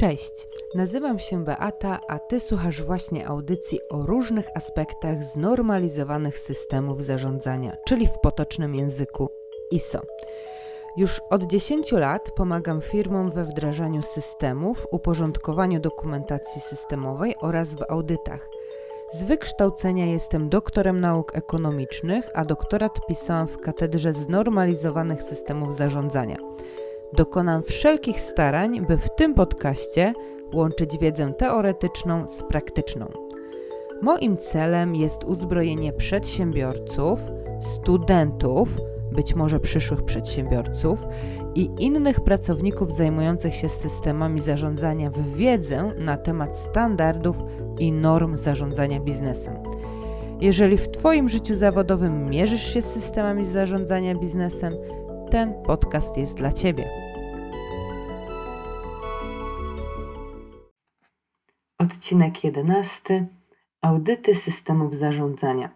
Cześć, nazywam się Beata, a Ty słuchasz właśnie audycji o różnych aspektach znormalizowanych systemów zarządzania, czyli w potocznym języku ISO. Już od 10 lat pomagam firmom we wdrażaniu systemów, uporządkowaniu dokumentacji systemowej oraz w audytach. Z wykształcenia jestem doktorem nauk ekonomicznych, a doktorat pisałam w katedrze znormalizowanych systemów zarządzania. Dokonam wszelkich starań, by w tym podcaście łączyć wiedzę teoretyczną z praktyczną. Moim celem jest uzbrojenie przedsiębiorców, studentów, być może przyszłych przedsiębiorców i innych pracowników zajmujących się systemami zarządzania w wiedzę na temat standardów i norm zarządzania biznesem. Jeżeli w Twoim życiu zawodowym mierzysz się z systemami zarządzania biznesem, ten podcast jest dla Ciebie. Odcinek 11. Audyty systemów zarządzania.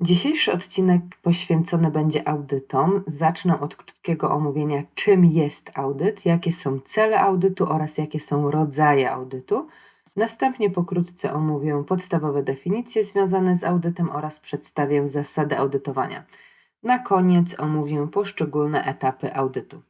Dzisiejszy odcinek poświęcony będzie audytom. Zacznę od krótkiego omówienia, czym jest audyt, jakie są cele audytu oraz jakie są rodzaje audytu. Następnie pokrótce omówię podstawowe definicje związane z audytem oraz przedstawię zasady audytowania. Na koniec omówię poszczególne etapy audytu.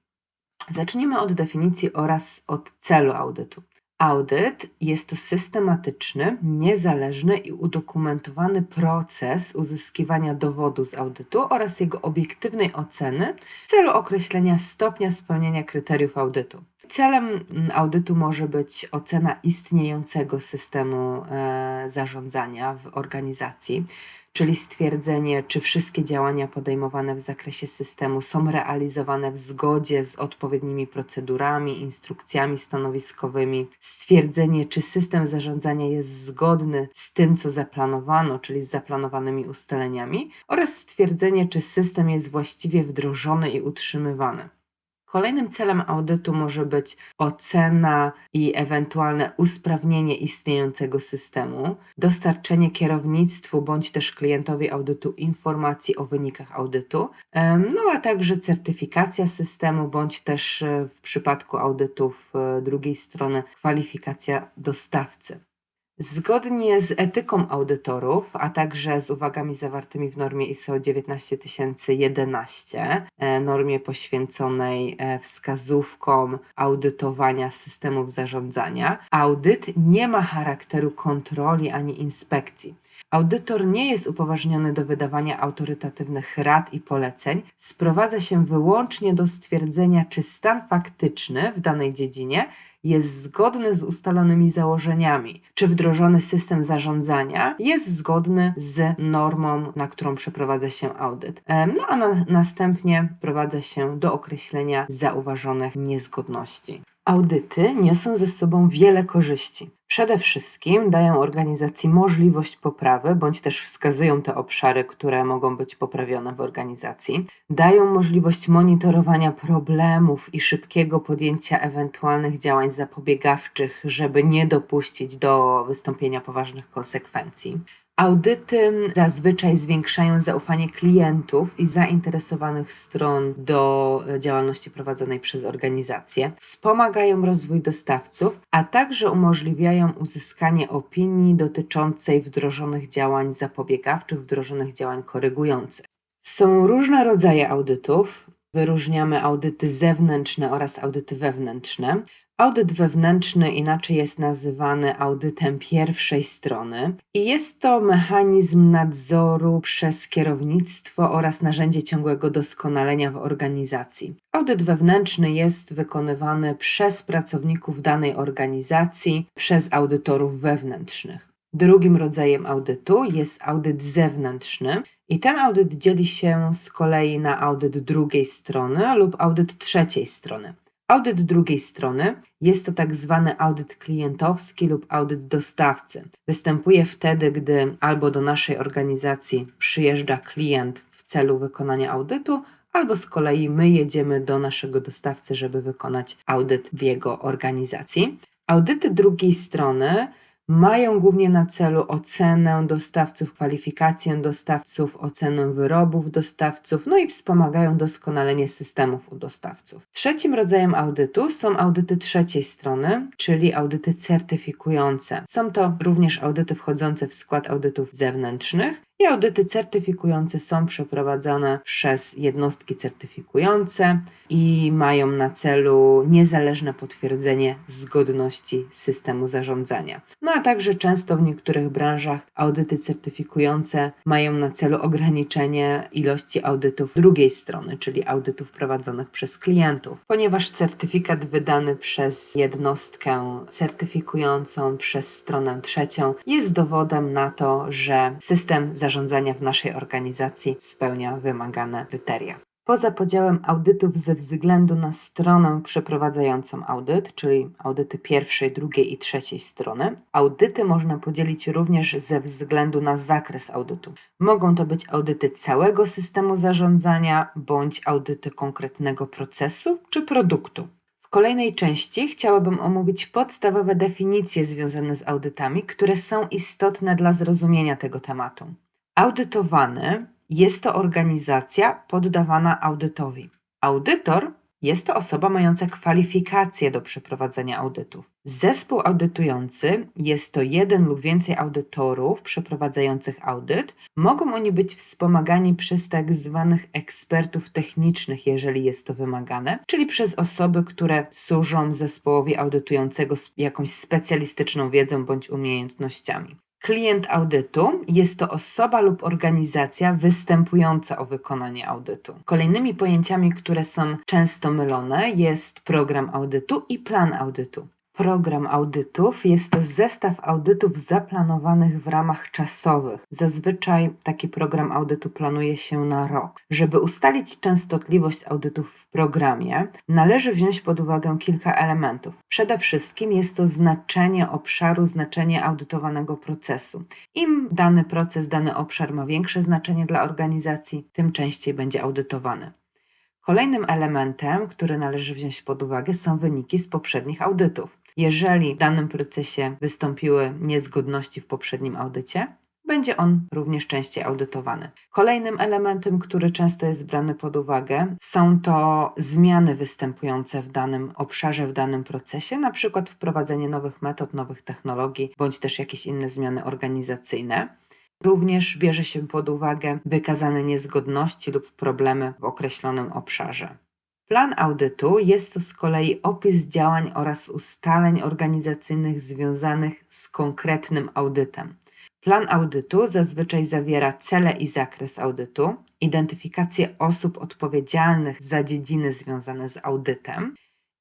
Zacznijmy od definicji oraz od celu audytu. Audyt jest to systematyczny, niezależny i udokumentowany proces uzyskiwania dowodu z audytu oraz jego obiektywnej oceny w celu określenia stopnia spełnienia kryteriów audytu. Celem audytu może być ocena istniejącego systemu e, zarządzania w organizacji, czyli stwierdzenie, czy wszystkie działania podejmowane w zakresie systemu są realizowane w zgodzie z odpowiednimi procedurami, instrukcjami stanowiskowymi, stwierdzenie, czy system zarządzania jest zgodny z tym, co zaplanowano, czyli z zaplanowanymi ustaleniami, oraz stwierdzenie, czy system jest właściwie wdrożony i utrzymywany. Kolejnym celem audytu może być ocena i ewentualne usprawnienie istniejącego systemu, dostarczenie kierownictwu bądź też klientowi audytu informacji o wynikach audytu, no a także certyfikacja systemu bądź też e, w przypadku audytów e, drugiej strony kwalifikacja dostawcy. Zgodnie z etyką audytorów, a także z uwagami zawartymi w normie ISO 19011, e, normie poświęconej e, wskazówkom audytowania systemów zarządzania, audyt nie ma charakteru kontroli ani inspekcji. Audytor nie jest upoważniony do wydawania autorytatywnych rad i poleceń, sprowadza się wyłącznie do stwierdzenia, czy stan faktyczny w danej dziedzinie jest zgodny z ustalonymi założeniami, czy wdrożony system zarządzania jest zgodny z normą, na którą przeprowadza się audyt. No a na, następnie prowadza się do określenia zauważonych niezgodności. Audyty niosą ze sobą wiele korzyści. Przede wszystkim dają organizacji możliwość poprawy, bądź też wskazują te obszary, które mogą być poprawione w organizacji. Dają możliwość monitorowania problemów i szybkiego podjęcia ewentualnych działań zapobiegawczych, żeby nie dopuścić do wystąpienia poważnych konsekwencji. Audyty zazwyczaj zwiększają zaufanie klientów i zainteresowanych stron do działalności prowadzonej przez organizację, wspomagają rozwój dostawców, a także umożliwiają uzyskanie opinii dotyczącej wdrożonych działań zapobiegawczych, wdrożonych działań korygujących. Są różne rodzaje audytów. Wyróżniamy audyty zewnętrzne oraz audyty wewnętrzne. Audyt wewnętrzny inaczej jest nazywany audytem pierwszej strony i jest to mechanizm nadzoru przez kierownictwo oraz narzędzie ciągłego doskonalenia w organizacji. Audyt wewnętrzny jest wykonywany przez pracowników danej organizacji, przez audytorów wewnętrznych. Drugim rodzajem audytu jest audyt zewnętrzny i ten audyt dzieli się z kolei na audyt drugiej strony lub audyt trzeciej strony. Audyt drugiej strony jest to tak zwany audyt klientowski lub audyt dostawcy. Występuje wtedy, gdy albo do naszej organizacji przyjeżdża klient w celu wykonania audytu, albo z kolei my jedziemy do naszego dostawcy, żeby wykonać audyt w jego organizacji. Audyty drugiej strony mają głównie na celu ocenę dostawców, kwalifikację dostawców, ocenę wyrobów dostawców, no i wspomagają doskonalenie systemów u dostawców. Trzecim rodzajem audytu są audyty trzeciej strony, czyli audyty certyfikujące. Są to również audyty wchodzące w skład audytów zewnętrznych. I audyty certyfikujące są przeprowadzane przez jednostki certyfikujące i mają na celu niezależne potwierdzenie zgodności systemu zarządzania. No a także często w niektórych branżach audyty certyfikujące mają na celu ograniczenie ilości audytów drugiej strony, czyli audytów prowadzonych przez klientów, ponieważ certyfikat wydany przez jednostkę certyfikującą przez stronę trzecią jest dowodem na to, że system zarządzania w naszej organizacji spełnia wymagane kryteria. Poza podziałem audytów ze względu na stronę przeprowadzającą audyt, czyli audyty pierwszej, drugiej i trzeciej strony, audyty można podzielić również ze względu na zakres audytu. Mogą to być audyty całego systemu zarządzania bądź audyty konkretnego procesu czy produktu. W kolejnej części chciałabym omówić podstawowe definicje związane z audytami, które są istotne dla zrozumienia tego tematu. Audytowany jest to organizacja poddawana audytowi. Audytor jest to osoba mająca kwalifikacje do przeprowadzenia audytów. Zespół audytujący jest to jeden lub więcej audytorów przeprowadzających audyt. Mogą oni być wspomagani przez tak zwanych ekspertów technicznych, jeżeli jest to wymagane, czyli przez osoby, które służą zespołowi audytującego z jakąś specjalistyczną wiedzą bądź umiejętnościami. Klient audytu jest to osoba lub organizacja występująca o wykonanie audytu. Kolejnymi pojęciami, które są często mylone, jest program audytu i plan audytu. Program audytów jest to zestaw audytów zaplanowanych w ramach czasowych. Zazwyczaj taki program audytu planuje się na rok. Żeby ustalić częstotliwość audytów w programie, należy wziąć pod uwagę kilka elementów. Przede wszystkim jest to znaczenie obszaru, znaczenie audytowanego procesu. Im dany proces, dany obszar ma większe znaczenie dla organizacji, tym częściej będzie audytowany. Kolejnym elementem, który należy wziąć pod uwagę, są wyniki z poprzednich audytów. Jeżeli w danym procesie wystąpiły niezgodności w poprzednim audycie, będzie on również częściej audytowany. Kolejnym elementem, który często jest brany pod uwagę, są to zmiany występujące w danym obszarze, w danym procesie, na przykład wprowadzenie nowych metod, nowych technologii, bądź też jakieś inne zmiany organizacyjne. Również bierze się pod uwagę wykazane niezgodności lub problemy w określonym obszarze. Plan audytu jest to z kolei opis działań oraz ustaleń organizacyjnych związanych z konkretnym audytem. Plan audytu zazwyczaj zawiera cele i zakres audytu, identyfikację osób odpowiedzialnych za dziedziny związane z audytem,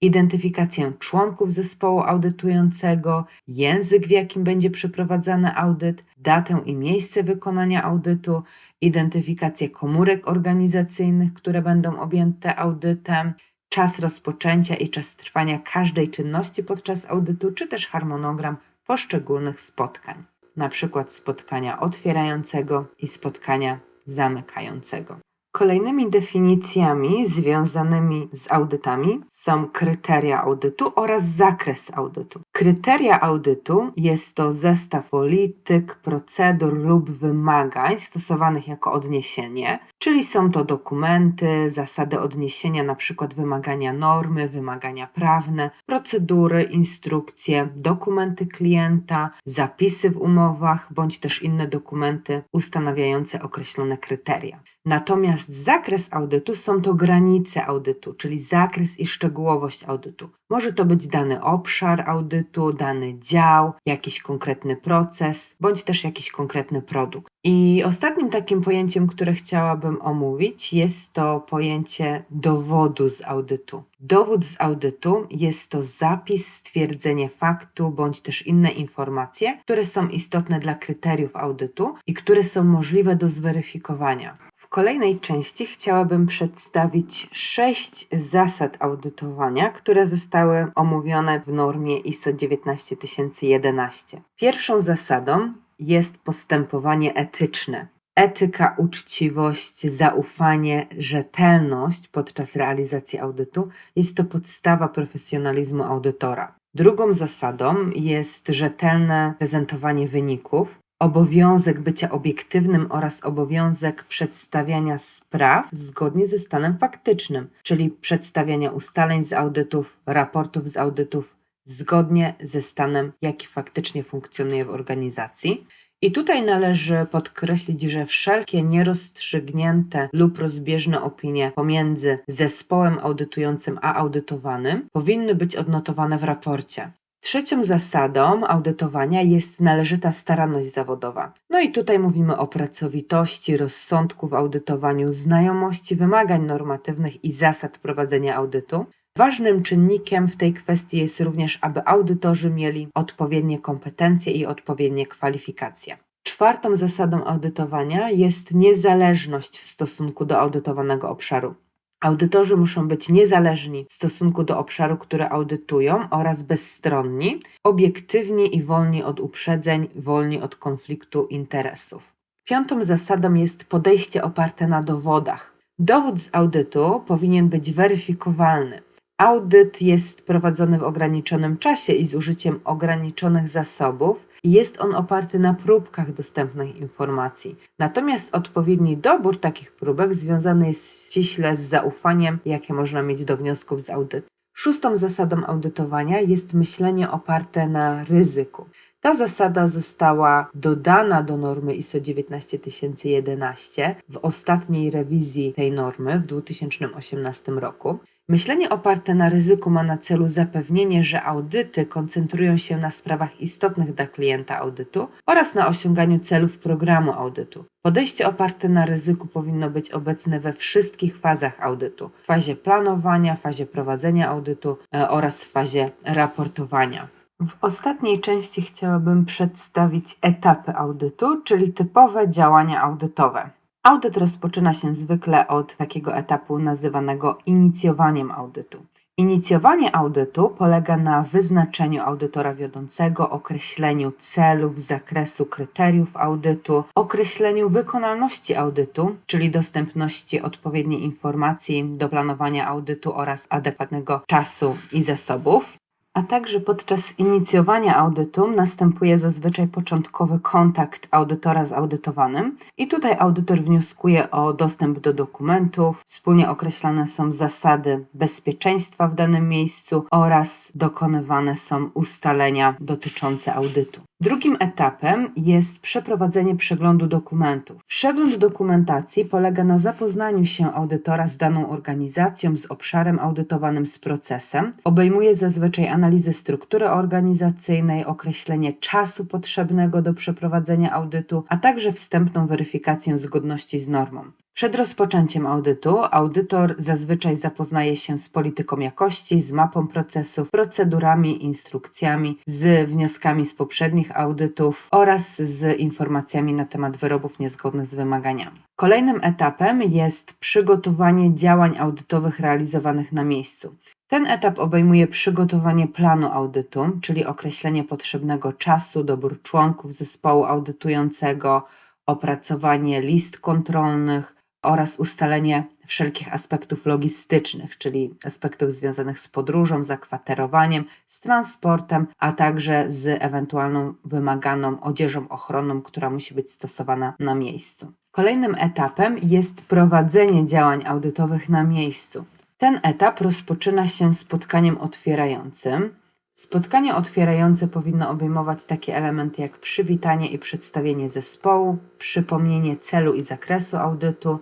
identyfikację członków zespołu audytującego, język, w jakim będzie przeprowadzany audyt, datę i miejsce wykonania audytu, identyfikację komórek organizacyjnych, które będą objęte audytem, czas rozpoczęcia i czas trwania każdej czynności podczas audytu, czy też harmonogram poszczególnych spotkań, na przykład spotkania otwierającego i spotkania zamykającego. Kolejnymi definicjami związanymi z audytami są kryteria audytu oraz zakres audytu. Kryteria audytu jest to zestaw polityk, procedur lub wymagań stosowanych jako odniesienie, czyli są to dokumenty, zasady odniesienia, np. wymagania normy, wymagania prawne, procedury, instrukcje, dokumenty klienta, zapisy w umowach bądź też inne dokumenty ustanawiające określone kryteria. Natomiast zakres audytu są to granice audytu, czyli zakres i szczegółowość audytu. Może to być dany obszar audytu, dany dział, jakiś konkretny proces, bądź też jakiś konkretny produkt. I ostatnim takim pojęciem, które chciałabym omówić, jest to pojęcie dowodu z audytu. Dowód z audytu jest to zapis, stwierdzenie faktu bądź też inne informacje, które są istotne dla kryteriów audytu i które są możliwe do zweryfikowania kolejnej części chciałabym przedstawić sześć zasad audytowania, które zostały omówione w normie ISO 19011. Pierwszą zasadą jest postępowanie etyczne. Etyka, uczciwość, zaufanie, rzetelność podczas realizacji audytu jest to podstawa profesjonalizmu audytora. Drugą zasadą jest rzetelne prezentowanie wyników, obowiązek bycia obiektywnym oraz obowiązek przedstawiania spraw zgodnie ze stanem faktycznym, czyli przedstawiania ustaleń z audytów, raportów z audytów zgodnie ze stanem, jaki faktycznie funkcjonuje w organizacji. I tutaj należy podkreślić, że wszelkie nierozstrzygnięte lub rozbieżne opinie pomiędzy zespołem audytującym a audytowanym powinny być odnotowane w raporcie. Trzecią zasadą audytowania jest należyta staranność zawodowa. No i tutaj mówimy o pracowitości, rozsądku w audytowaniu, znajomości wymagań normatywnych i zasad prowadzenia audytu. Ważnym czynnikiem w tej kwestii jest również, aby audytorzy mieli odpowiednie kompetencje i odpowiednie kwalifikacje. Czwartą zasadą audytowania jest niezależność w stosunku do audytowanego obszaru. Audytorzy muszą być niezależni w stosunku do obszaru, który audytują oraz bezstronni, obiektywni i wolni od uprzedzeń, wolni od konfliktu interesów. Piątą zasadą jest podejście oparte na dowodach. Dowód z audytu powinien być weryfikowalny. Audyt jest prowadzony w ograniczonym czasie i z użyciem ograniczonych zasobów. Jest on oparty na próbkach dostępnych informacji. Natomiast odpowiedni dobór takich próbek związany jest ściśle z zaufaniem, jakie można mieć do wniosków z audytu. Szóstą zasadą audytowania jest myślenie oparte na ryzyku. Ta zasada została dodana do normy ISO 19011 w ostatniej rewizji tej normy w 2018 roku. Myślenie oparte na ryzyku ma na celu zapewnienie, że audyty koncentrują się na sprawach istotnych dla klienta audytu oraz na osiąganiu celów programu audytu. Podejście oparte na ryzyku powinno być obecne we wszystkich fazach audytu: fazie planowania, fazie prowadzenia audytu e, oraz fazie raportowania. W ostatniej części chciałabym przedstawić etapy audytu, czyli typowe działania audytowe. Audyt rozpoczyna się zwykle od takiego etapu nazywanego inicjowaniem audytu. Inicjowanie audytu polega na wyznaczeniu audytora wiodącego, określeniu celów, zakresu kryteriów audytu, określeniu wykonalności audytu, czyli dostępności odpowiedniej informacji do planowania audytu oraz adekwatnego czasu i zasobów, a także podczas inicjowania audytu następuje zazwyczaj początkowy kontakt audytora z audytowanym i tutaj audytor wnioskuje o dostęp do dokumentów, wspólnie określane są zasady bezpieczeństwa w danym miejscu oraz dokonywane są ustalenia dotyczące audytu. Drugim etapem jest przeprowadzenie przeglądu dokumentów. Przegląd dokumentacji polega na zapoznaniu się audytora z daną organizacją, z obszarem audytowanym, z procesem. Obejmuje zazwyczaj analizę struktury organizacyjnej, określenie czasu potrzebnego do przeprowadzenia audytu, a także wstępną weryfikację zgodności z normą. Przed rozpoczęciem audytu audytor zazwyczaj zapoznaje się z polityką jakości, z mapą procesów, procedurami, instrukcjami, z wnioskami z poprzednich audytów oraz z informacjami na temat wyrobów niezgodnych z wymaganiami. Kolejnym etapem jest przygotowanie działań audytowych realizowanych na miejscu. Ten etap obejmuje przygotowanie planu audytu, czyli określenie potrzebnego czasu, dobór członków zespołu audytującego, opracowanie list kontrolnych, oraz ustalenie wszelkich aspektów logistycznych, czyli aspektów związanych z podróżą, zakwaterowaniem, z transportem, a także z ewentualną wymaganą odzieżą ochronną, która musi być stosowana na miejscu. Kolejnym etapem jest prowadzenie działań audytowych na miejscu. Ten etap rozpoczyna się spotkaniem otwierającym. Spotkanie otwierające powinno obejmować takie elementy jak przywitanie i przedstawienie zespołu, przypomnienie celu i zakresu audytu,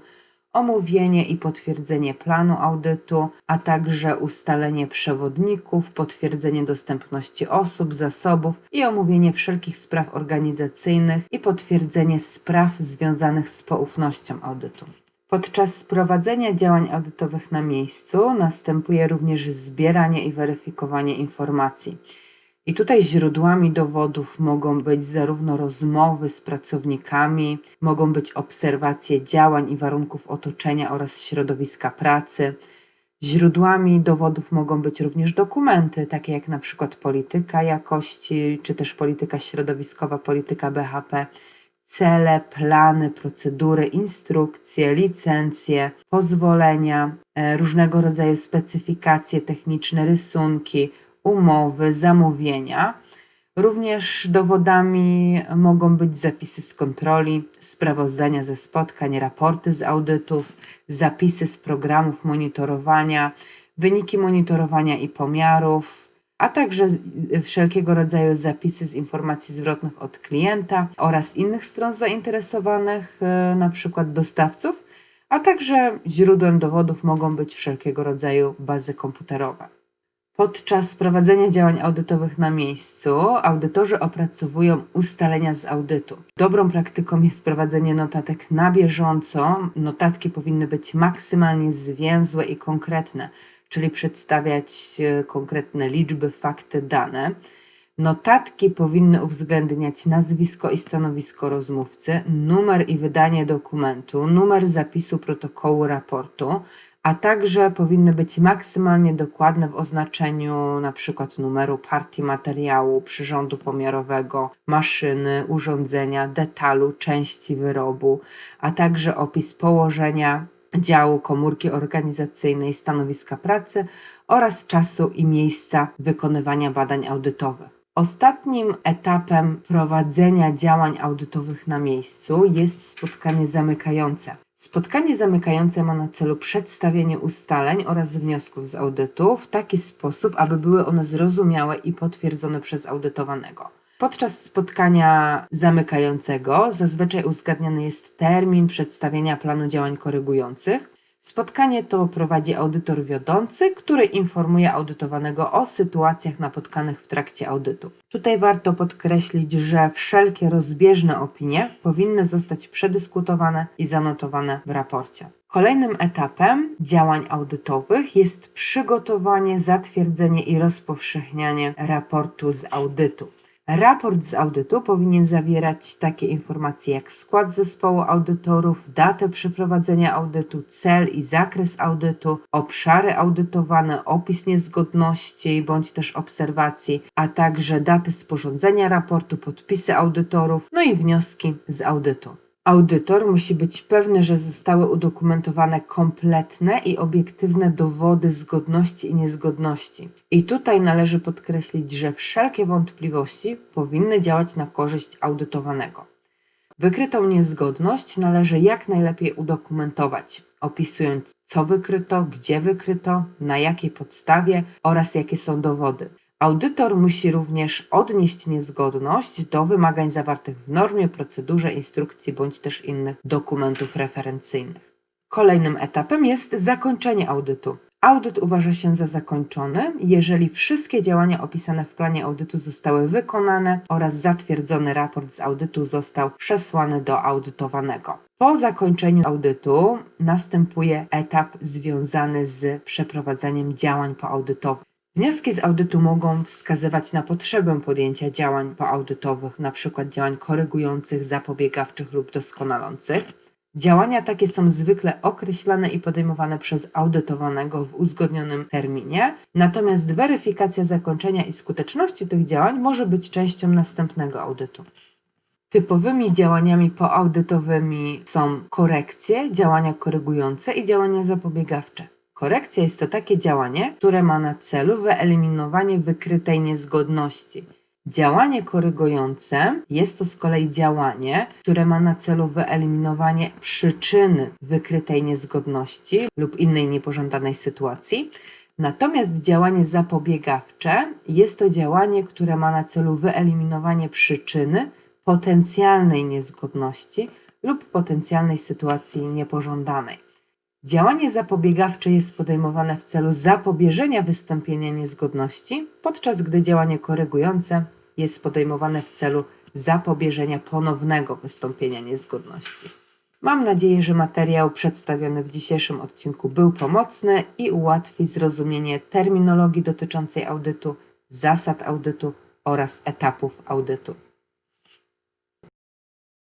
omówienie i potwierdzenie planu audytu, a także ustalenie przewodników, potwierdzenie dostępności osób, zasobów i omówienie wszelkich spraw organizacyjnych i potwierdzenie spraw związanych z poufnością audytu. Podczas prowadzenia działań audytowych na miejscu następuje również zbieranie i weryfikowanie informacji. I tutaj źródłami dowodów mogą być zarówno rozmowy z pracownikami, mogą być obserwacje działań i warunków otoczenia oraz środowiska pracy. Źródłami dowodów mogą być również dokumenty, takie jak na przykład polityka jakości, czy też polityka środowiskowa, polityka BHP, cele, plany, procedury, instrukcje, licencje, pozwolenia, e, różnego rodzaju specyfikacje techniczne, rysunki, umowy, zamówienia. Również dowodami mogą być zapisy z kontroli, sprawozdania ze spotkań, raporty z audytów, zapisy z programów monitorowania, wyniki monitorowania i pomiarów, a także wszelkiego rodzaju zapisy z informacji zwrotnych od klienta oraz innych stron zainteresowanych, e, przykład dostawców, a także źródłem dowodów mogą być wszelkiego rodzaju bazy komputerowe. Podczas prowadzenia działań audytowych na miejscu audytorzy opracowują ustalenia z audytu. Dobrą praktyką jest prowadzenie notatek na bieżąco. Notatki powinny być maksymalnie zwięzłe i konkretne, czyli przedstawiać e, konkretne liczby, fakty, dane. Notatki powinny uwzględniać nazwisko i stanowisko rozmówcy, numer i wydanie dokumentu, numer zapisu protokołu raportu, a także powinny być maksymalnie dokładne w oznaczeniu na przykład numeru partii materiału, przyrządu pomiarowego, maszyny, urządzenia, detalu, części wyrobu, a także opis położenia działu, komórki organizacyjnej, stanowiska pracy oraz czasu i miejsca wykonywania badań audytowych. Ostatnim etapem prowadzenia działań audytowych na miejscu jest spotkanie zamykające. Spotkanie zamykające ma na celu przedstawienie ustaleń oraz wniosków z audytu w taki sposób, aby były one zrozumiałe i potwierdzone przez audytowanego. Podczas spotkania zamykającego zazwyczaj uzgadniany jest termin przedstawienia planu działań korygujących. Spotkanie to prowadzi audytor wiodący, który informuje audytowanego o sytuacjach napotkanych w trakcie audytu. Tutaj warto podkreślić, że wszelkie rozbieżne opinie powinny zostać przedyskutowane i zanotowane w raporcie. Kolejnym etapem działań audytowych jest przygotowanie, zatwierdzenie i rozpowszechnianie raportu z audytu. Raport z audytu powinien zawierać takie informacje jak skład zespołu audytorów, datę przeprowadzenia audytu, cel i zakres audytu, obszary audytowane, opis niezgodności bądź też obserwacji, a także daty sporządzenia raportu, podpisy audytorów, no i wnioski z audytu. Audytor musi być pewny, że zostały udokumentowane kompletne i obiektywne dowody zgodności i niezgodności. I tutaj należy podkreślić, że wszelkie wątpliwości powinny działać na korzyść audytowanego. Wykrytą niezgodność należy jak najlepiej udokumentować, opisując co wykryto, gdzie wykryto, na jakiej podstawie oraz jakie są dowody. Audytor musi również odnieść niezgodność do wymagań zawartych w normie, procedurze, instrukcji bądź też innych dokumentów referencyjnych. Kolejnym etapem jest zakończenie audytu. Audyt uważa się za zakończony, jeżeli wszystkie działania opisane w planie audytu zostały wykonane oraz zatwierdzony raport z audytu został przesłany do audytowanego. Po zakończeniu audytu następuje etap związany z przeprowadzaniem działań poaudytowych. Wnioski z audytu mogą wskazywać na potrzebę podjęcia działań poaudytowych, np. działań korygujących, zapobiegawczych lub doskonalących. Działania takie są zwykle określane i podejmowane przez audytowanego w uzgodnionym terminie, natomiast weryfikacja zakończenia i skuteczności tych działań może być częścią następnego audytu. Typowymi działaniami poaudytowymi są korekcje, działania korygujące i działania zapobiegawcze. Korekcja jest to takie działanie, które ma na celu wyeliminowanie wykrytej niezgodności. Działanie korygujące jest to z kolei działanie, które ma na celu wyeliminowanie przyczyny wykrytej niezgodności lub innej niepożądanej sytuacji. Natomiast działanie zapobiegawcze jest to działanie, które ma na celu wyeliminowanie przyczyny potencjalnej niezgodności lub potencjalnej sytuacji niepożądanej. Działanie zapobiegawcze jest podejmowane w celu zapobieżenia wystąpienia niezgodności, podczas gdy działanie korygujące jest podejmowane w celu zapobieżenia ponownego wystąpienia niezgodności. Mam nadzieję, że materiał przedstawiony w dzisiejszym odcinku był pomocny i ułatwi zrozumienie terminologii dotyczącej audytu, zasad audytu oraz etapów audytu.